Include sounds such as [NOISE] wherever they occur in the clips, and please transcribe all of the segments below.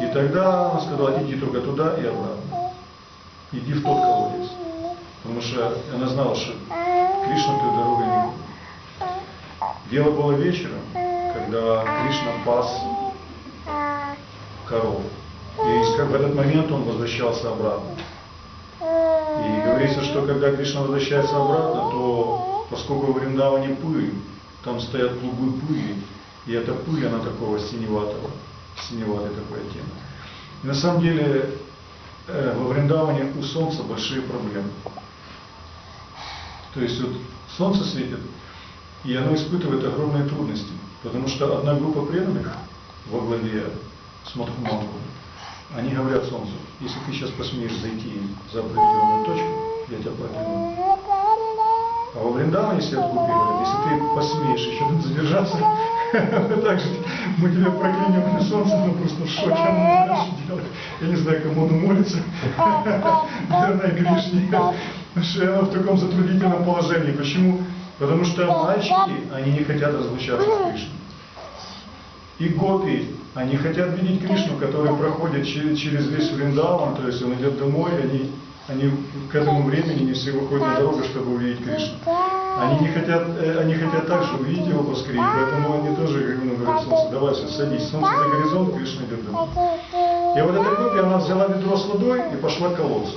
И тогда она сказала, иди только туда и обратно. Иди в тот колодец. Потому что она знала, что Кришна той дорогой не ходит. Дело было вечером, когда Кришна пас коров. И как в этот момент он возвращался обратно. И говорится, что когда Кришна возвращается обратно, то поскольку в Вриндаване пыль, там стоят клубы пыли, и эта пыль, она такого синеватого, синеватой такой оттенок. И на самом деле э, во Вриндаване у Солнца большие проблемы. То есть вот Солнце светит, и оно испытывает огромные трудности, потому что одна группа преданных во главе с Мадхуманку, они говорят Солнцу, если ты сейчас посмеешь зайти за определенную точку, я тебя прокляну. А во Вриндаване сидят в группе если ты посмеешь еще [LAUGHS] задержаться, [LAUGHS] так же мы тебя проклянем, и солнце, оно просто в шоке. Я не знаю, кому оно молится, [LAUGHS] наверное. Потому что оно в таком затруднительном положении. Почему? Потому что мальчики, они не хотят разлучаться с Кришной. И гопи, они хотят видеть Кришну, который проходит через весь Вриндаван, то есть он идет домой, они, они к этому времени не все выходят на дорогу, чтобы увидеть Кришну. Они не хотят, э, они хотят также увидеть его поскорее, поэтому они тоже ну, говорят солнце, давай все, садись, солнце за горизонт, Кришна идет домой. И вот эта группа, она взяла ведро с водой и пошла к колодцу.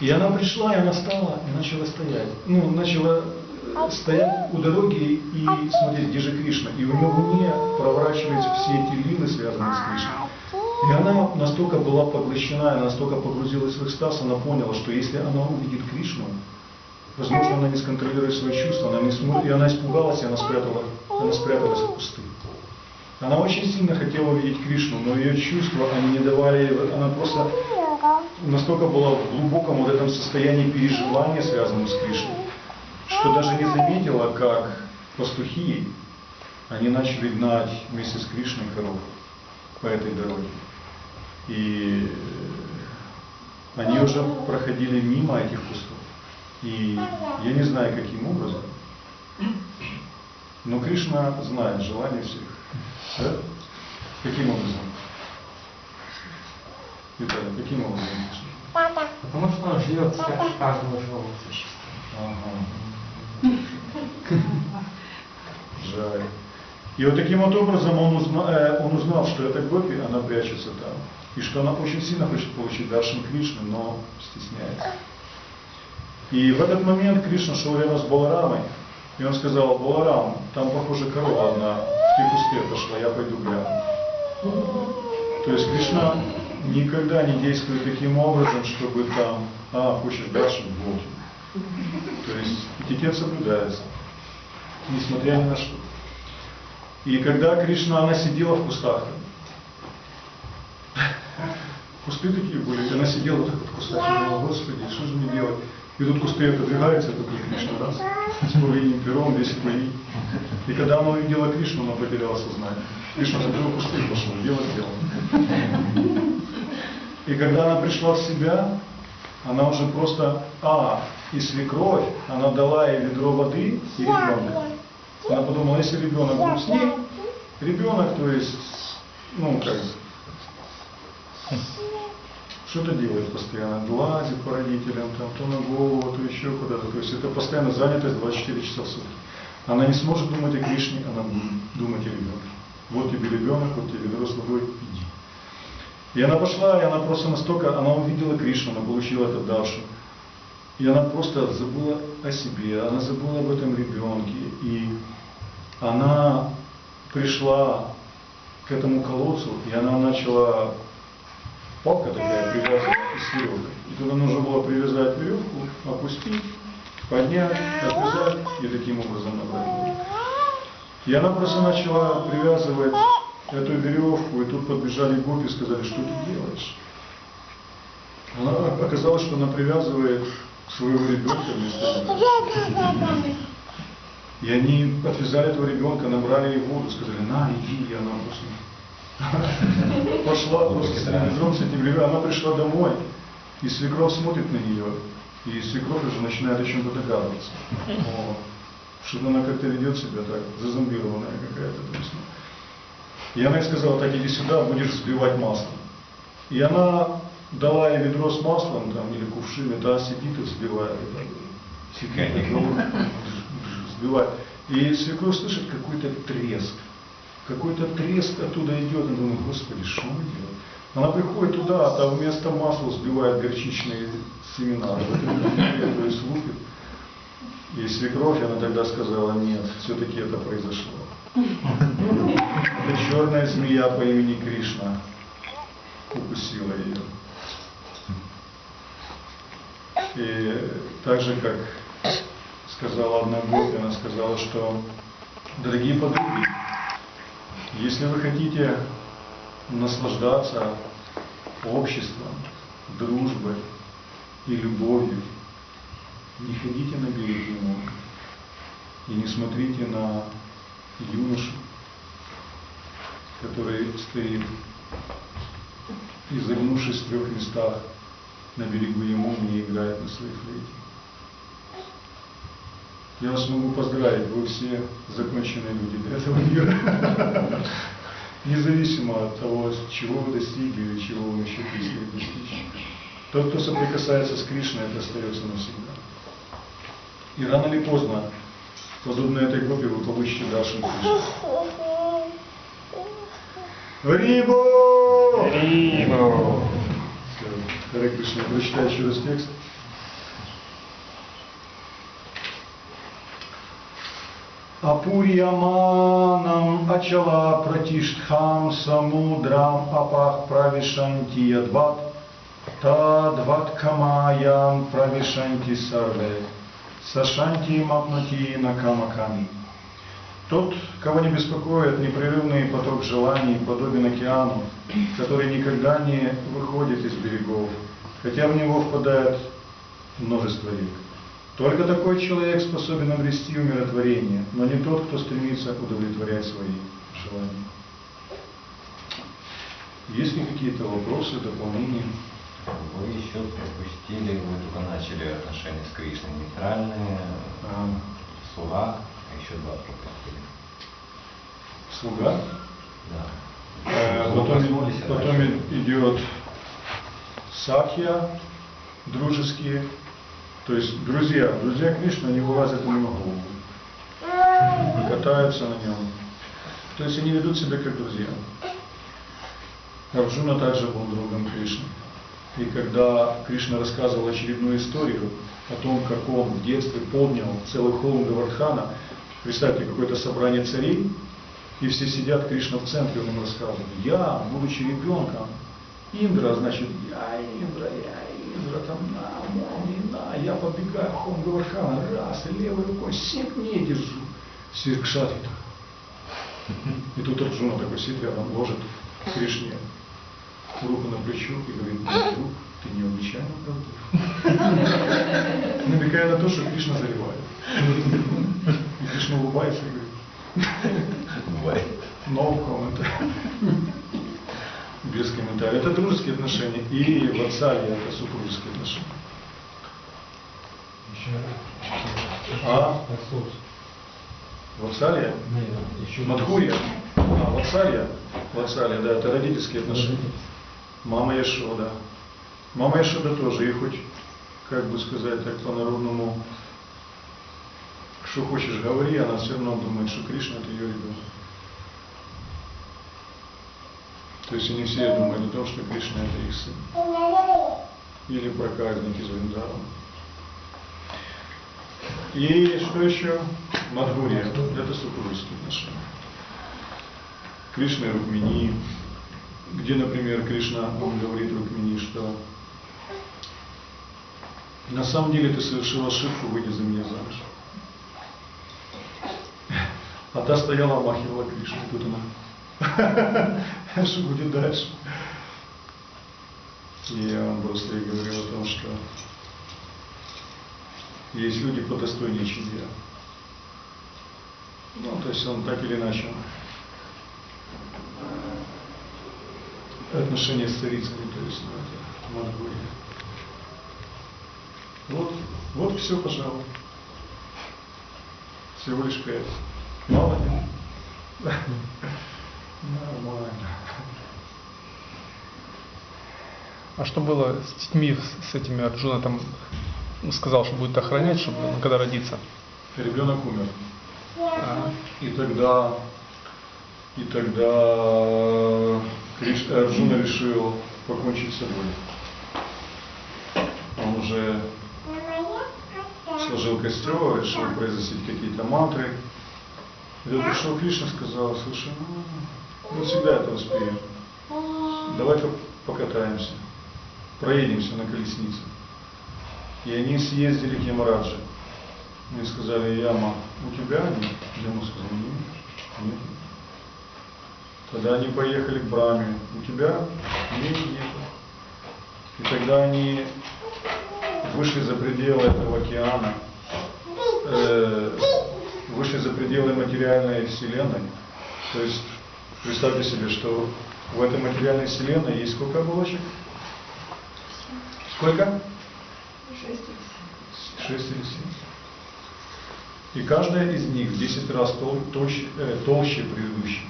И она пришла, и она стала, и начала стоять. Ну, начала э, стоять у дороги и смотреть, где же Кришна. И у нее в уме проворачиваются все эти лилы, связанные с Кришной. И она настолько была поглощена, и настолько погрузилась в экстаз, она поняла, что если она увидит Кришну, возможно, она не сконтролирует свои чувства, она не сможет, и она испугалась, и она, спрятала, она спряталась в кусты. Она очень сильно хотела увидеть Кришну, но ее чувства, они не давали, она просто настолько была в глубоком вот этом состоянии переживания, связанном с Кришной, что даже не заметила, как пастухи, они начали гнать вместе с Кришной коров по этой дороге. И они уже проходили мимо этих кустов. И я не знаю, каким образом, но Кришна знает желание всех. Да? Каким образом? Виталий, каким образом Кришна? Потому что он живет в ка- каждого живого существа. Ага. [LAUGHS] Жаль. И вот таким вот образом он, узна- э, он узнал, что эта Гопи, она прячется там. И что она очень сильно хочет получить Даршин Кришны, но стесняется. И в этот момент Кришна шел рядом с Баларамой, и он сказал, Баларам, там, похоже, корова одна в те кусты отошла, я пойду гляну. То есть Кришна никогда не действует таким образом, чтобы там, а, хочешь дальше, вот. То есть этикет соблюдается, несмотря ни на что. И когда Кришна, она сидела в кустах, кусты такие были, она сидела так вот в кустах и думала, Господи, что же мне делать? И тут кусты отодвигаются, тут не Кришна, раз, с павлиним пером, весь пыли. И когда она увидела Кришну, она потеряла сознание. Кришна закрыл кусты и пошел, дело сделано. И когда она пришла в себя, она уже просто, а, и свекровь, она дала ей ведро воды и ребенка. Она подумала, если ребенок будет с ней, ребенок, то есть, ну, как, что-то делает постоянно, глазит по родителям, там, то на голову, то еще куда-то. То есть это постоянно занятость 24 часа в сутки. Она не сможет думать о Кришне, она будет думать о ребенке. Вот тебе ребенок, вот тебе с водой, иди. И она пошла, и она просто настолько, она увидела Кришну, она получила этот даршу. И она просто забыла о себе, она забыла об этом ребенке. И она пришла к этому колодцу, и она начала, палка такая привязана с веревкой. И туда нужно было привязать веревку, опустить, поднять, отвязать и таким образом воду. И она просто начала привязывать эту веревку, и тут подбежали гопи и сказали, что ты делаешь? Она оказалось, что она привязывает своего ребенка вместо него. И они отвязали этого ребенка, набрали ей воду, сказали, на, иди, и она просто пошла просто с этим ведром, с этим ребенком. Она пришла домой, и свекровь смотрит на нее, и свекровь уже начинает о чем-то догадываться. О, что она как-то ведет себя так, зазомбированная какая-то. То есть, ну, И она ей сказала, так иди сюда, будешь взбивать масло. И она дала ей ведро с маслом там, или кувшин, та сидит и взбивает. Сидит, и взбивает. И свекровь слышит какой-то треск. Какой-то треск оттуда идет. Она думает, господи, что мы делаем? Она приходит туда, а там вместо масла взбивает горчичные семена. Это, то есть лупит. И свекровь, она тогда сказала, нет, все-таки это произошло. Это черная змея по имени Кришна укусила ее. И так же, как сказала одна гопи, она сказала, что, дорогие подруги, если вы хотите наслаждаться обществом, дружбой и любовью, не ходите на берег ему и не смотрите на юношу, который стоит, изогнувшись в трех местах на берегу ему, не играет на своей флейте. Я вас могу поздравить, вы все законченные люди для этого мира. [LAUGHS] Независимо от того, чего вы достигли или чего вы еще предстоит достичь. Тот, кто соприкасается с Кришной, это остается навсегда. И рано или поздно, подобно этой группе, вы получите Даршин Кришны. Рибо! Рибо! Харе Кришна, прочитаю еще раз текст. Апурьяманам ачала пратиштхам самудрам апах правишанти ядват тадват камаям правишанти сарве сашанти мапнати накамаками. Тот, кого не беспокоит непрерывный поток желаний, подобен океану, который никогда не выходит из берегов, хотя в него впадает множество рек. Только такой человек способен обрести умиротворение, но не тот, кто стремится удовлетворять свои желания. Есть ли какие-то вопросы, дополнения? Вы еще пропустили, вы только начали отношения с Кришной нейтральные, А, слуга, а еще два пропустили. слуга? Да. Э, Потом, потом дальше- идет сакья, дружеские, то есть друзья, друзья Кришны, они вылазят на голову, катаются на нем. То есть они ведут себя как друзья. Арджуна также был другом Кришны. И когда Кришна рассказывал очередную историю о том, как он в детстве поднял целый холм Гавардхана, представьте, какое-то собрание царей, и все сидят, Кришна в центре, он им рассказывает. Я, будучи ребенком, Индра, значит, я Индра, я Индра, там, на, молнии, на, я побегаю в холм Гавардхана, раз, левой рукой семь дней держу. Все кшатри так. И тут Арджуна такой сидит рядом, ложит Кришне руку на плечо и говорит, мой друг, ты необычайно правдив. Намекая на то, что Кришна заливает. Кришна улыбается и говорит, Бывает. no comment. Без комментариев. Это дружеские отношения. И ватсалия это супружеские отношения. Еще. А? Отсос. Ватсалия? Нет, еще. Мадхурья? А, ватсалия? Ватсалия, да, это родительские отношения. Мама Яшода. Мама Яшода тоже, и хоть, как бы сказать так по-народному, что хочешь говори, она все равно думает, что Кришна это ее ребенок. То есть они все думают о том, что Кришна это их сын. Или проказник из Вриндавана. И что еще? Мадхурия. Это супружеские отношения. Кришна и Рукмини, где, например, Кришна, он говорит Рукмини, что на самом деле ты совершила ошибку, выйди за меня замуж. А та стояла, махивала Кришну, и тут [LAUGHS] она, что будет дальше? И он просто говорил о том, что есть люди подостойнее, чем я. Ну, то есть он так или иначе отношения с царицами, то есть ну, это Мадхурия. Вот, вот все, пожалуй. Всего лишь пять. Нормально. А что было с детьми, с- этими Арджуна там сказал, что будет охранять, чтобы когда родится? Ребенок умер. А, И тогда, и тогда Арджуна решил покончить с собой. Он уже сложил костер, решил произносить какие-то мантры. Тут пришел Кришна сказал, слушай, ну, мы всегда это успеем. Давай-ка покатаемся, проедемся на колеснице. И они съездили к Ямараджи. Мне сказали, Яма, у тебя они? Яма сказал, нет, нет. Тогда они поехали к Браме. У тебя? Нет, нет. И тогда они вышли за пределы этого океана, э, вышли за пределы материальной вселенной. То есть представьте себе, что в этой материальной вселенной есть сколько оболочек? Сколько? Шесть или семь. И каждая из них в 10 раз тол- толще, э, толще предыдущей.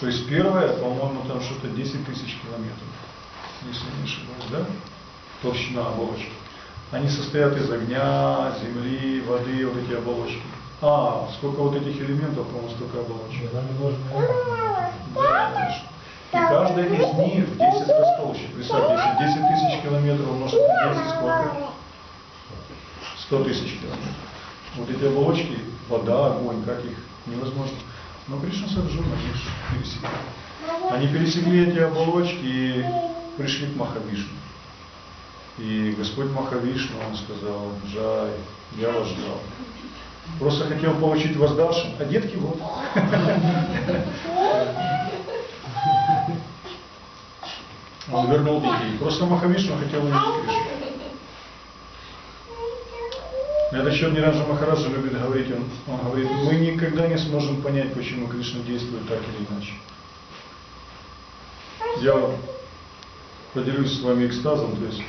То есть первая, по-моему, там что-то 10 тысяч километров, если не ошибаюсь, да? Толщина оболочек. Они состоят из огня, земли, воды, вот эти оболочки. А, сколько вот этих элементов, по-моему, столько оболочек. Да, конечно. И каждая из них в 10 раз толще. Представьте, если 10 тысяч километров умножить на 10, сколько? 100 тысяч километров. Вот эти оболочки, вода, огонь, как их невозможно. Но Кришна с Арджуной, они же пересекли. Они пересекли эти оболочки и пришли к Махавишну. И Господь Махавишну, Он сказал, Джай, я вас ждал. Просто хотел получить воздашем, а детки вот. Он вернул детей. Просто Махавишну хотел увидеть Кришну. На этот счет Ниранджа Махараджа любит говорить, он, он говорит, мы никогда не сможем понять, почему Кришна действует так или иначе. Я поделюсь с вами экстазом, то есть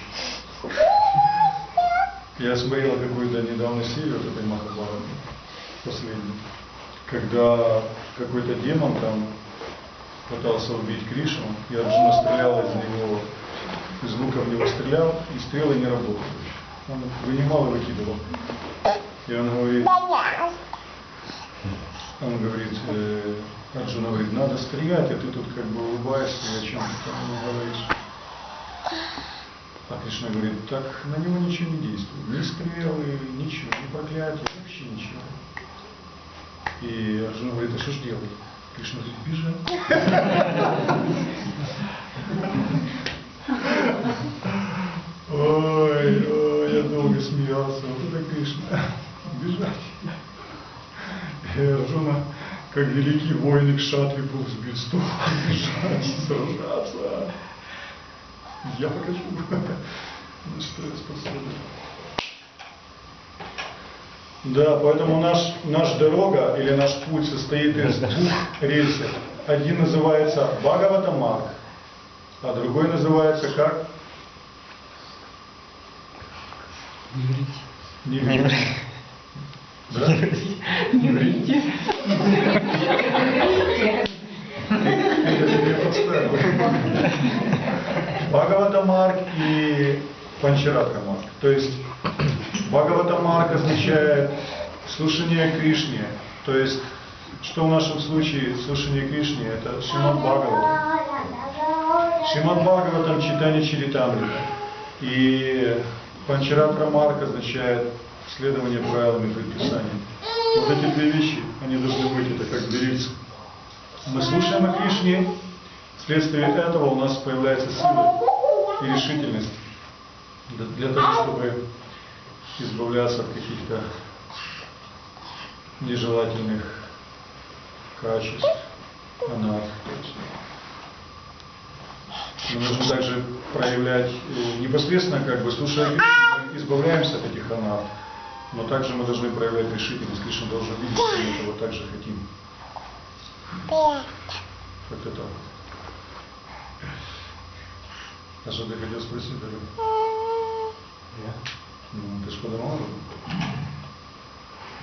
я смотрел какую-то недавно серию этой Махабараты, последнюю, когда какой-то демон там пытался убить Кришну, и Арджуна стрелял из него, из лука в него стрелял, и стрелы не работали. Он вынимал и выкидывал. И он говорит, он говорит, э, Арджуна говорит, надо стрелять, а ты тут как бы улыбаешься о чем ты там говоришь. А Кришна говорит, так на него ничего не действует. Ни стрелы, ничего, ни проклятия, вообще ничего. И Арджуна говорит, а что ж делать? Кришна говорит, бежать. Ой, ой, я долго смеялся. Вот это Кришна. Бежать. И Арджуна, как великий воин Кшатри, был сбит с. Бежать, сражаться. Я покажу, [LAUGHS] на что я способен. Да, поэтому наш, наш дорога или наш путь состоит из двух рельсов. Один называется Бхагавата Марк, а другой называется как? Не врите. Да? Не врите. Это тебе подставил. Бхагавата Марк и Панчаратха Марк. То есть [CLEARS THROAT] Бхагавата Марк означает слушание Кришне. То есть, что в нашем случае слушание Кришне? Это Шримад Бхагаватам. Шримад Бхагаватам читание Чаритамрита. И Панчаратха Марк означает следование правилам и предписаниям. Вот эти две вещи, они должны быть, это как рельсы. Мы слушаем о Кришне, вследствие этого у нас появляется сила и решительность для, того, чтобы избавляться от каких-то нежелательных качеств, анарх. Мы нужно также проявлять э, непосредственно, как бы слушая Кришну, мы избавляемся от этих анарх, но также мы должны проявлять решительность. Кришна должен видеть, что мы этого также хотим. Как-то так. А что ты хотел спросить, Дарья? Я? Ну, ты же подавал руку?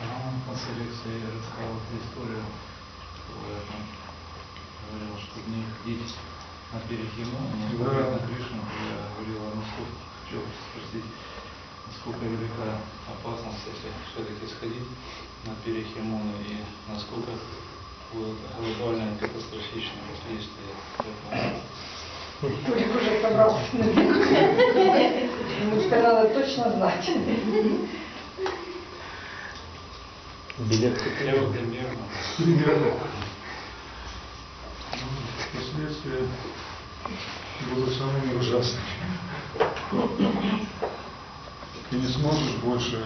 А, после лекции я рассказал эту историю, там говорил, чтобы не ходить на перехиму, не Да. на Кришну. Я говорил, а насколько, хотел спросить, насколько велика опасность, если все-таки сходить на перехимону и насколько будут глобальные катастрофичные последствия. Толик уже собрался на бег. Ему надо точно знать. Билет вот примерно. Примерно. Последствия будут самыми ужасными. Ты не сможешь больше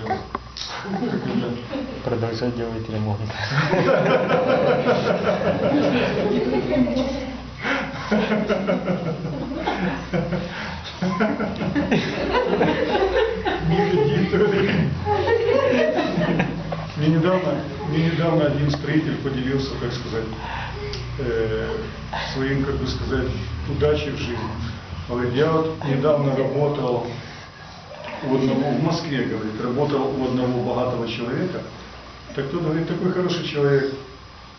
как это, продолжать делать ремонт. [LAUGHS] Мне недавно, мне недавно один строитель поделился, так сказать, э, своим, как бы сказать, удачей в жизни. Говорит, я вот недавно работал у одного, в Москве, говорит, работал у одного богатого человека. Так тот, говорит, такой хороший человек.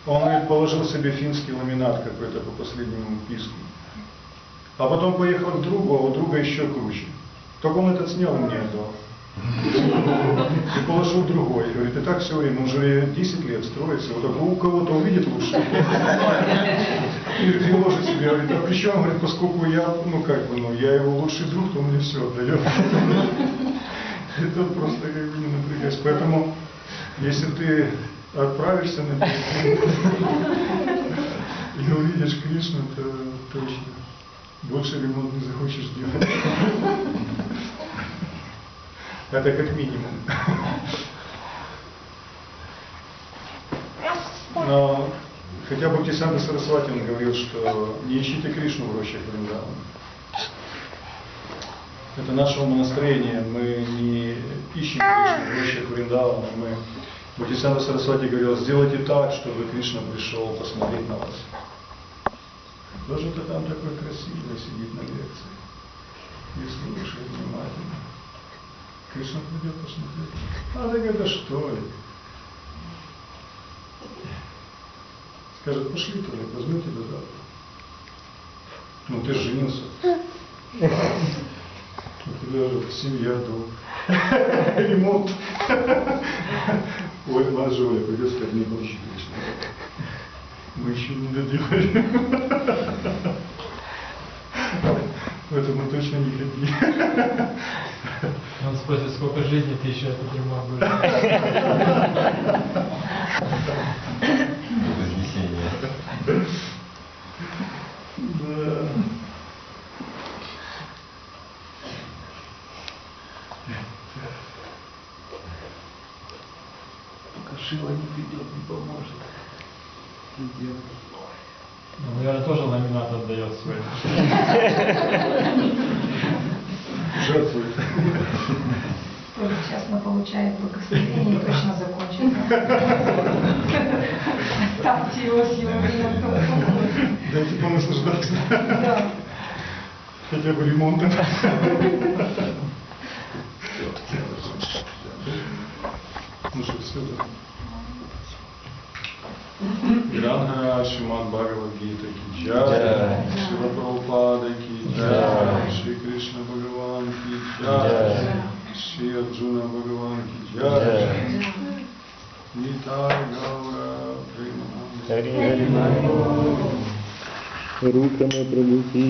Он, говорит, положил себе финский ламинат какой-то по последнему писку. А потом поехал к другу, а у друга еще круче. Только он этот снял и мне отдал. И положил другой. И говорит, и так все время, уже 10 лет строится. Вот так, у кого-то увидит лучше. И приложит себе, говорит, а причем, говорит, поскольку я, ну как бы, ну, я его лучший друг, то он мне все отдает. Тут просто как бы не напрягайся. Поэтому, если ты отправишься на и увидишь Кришну, то точно больше ремонт не захочешь делать. Это как минимум. Но хотя бы Бхактисанта Сарасвати он говорил, что не ищите Кришну в рощах Вриндавана. Это наше умонастроение. Мы не ищем Кришну в рощах Вриндавана. Мы... Бхактисанта Сарасвати говорил, сделайте так, чтобы Кришна пришел посмотреть на вас. Кто же это там такой красивый сидит на лекции и слушает внимательно? Кришна придет посмотреть. А так это что ли? Скажет, пошли, Толик, возьму тебя завтра. Ну, ты же женился. У тебя же семья, дом. [LAUGHS] Ремонт. Ой, вас же, Оля, придется сказать, не получи, Кришна. Мы еще не доделали. Поэтому точно не ходи. Он спросит, сколько жизни ты еще ремонт будешь. Вознесение. Да. Пока Шила не придет, не поможет. Идет. Ну, наверное, тоже ламинат отдает свой. Жертвует. [LAUGHS] Сейчас мы получает благословение и точно закончит. Оставьте его с его ремонтом. Дайте понаслаждаться. Да. Хотя бы ремонтом. Ну что, все, да? Гранга Шиман Бхагавадгита ки джай. Шила Прабхупада ки джай. Шри Кришна Бхагаван ки Джай. Шри Арджуна Бхагаван ки джай. Нитай Гаура Примананда. Хари Хари Руками Прабхути.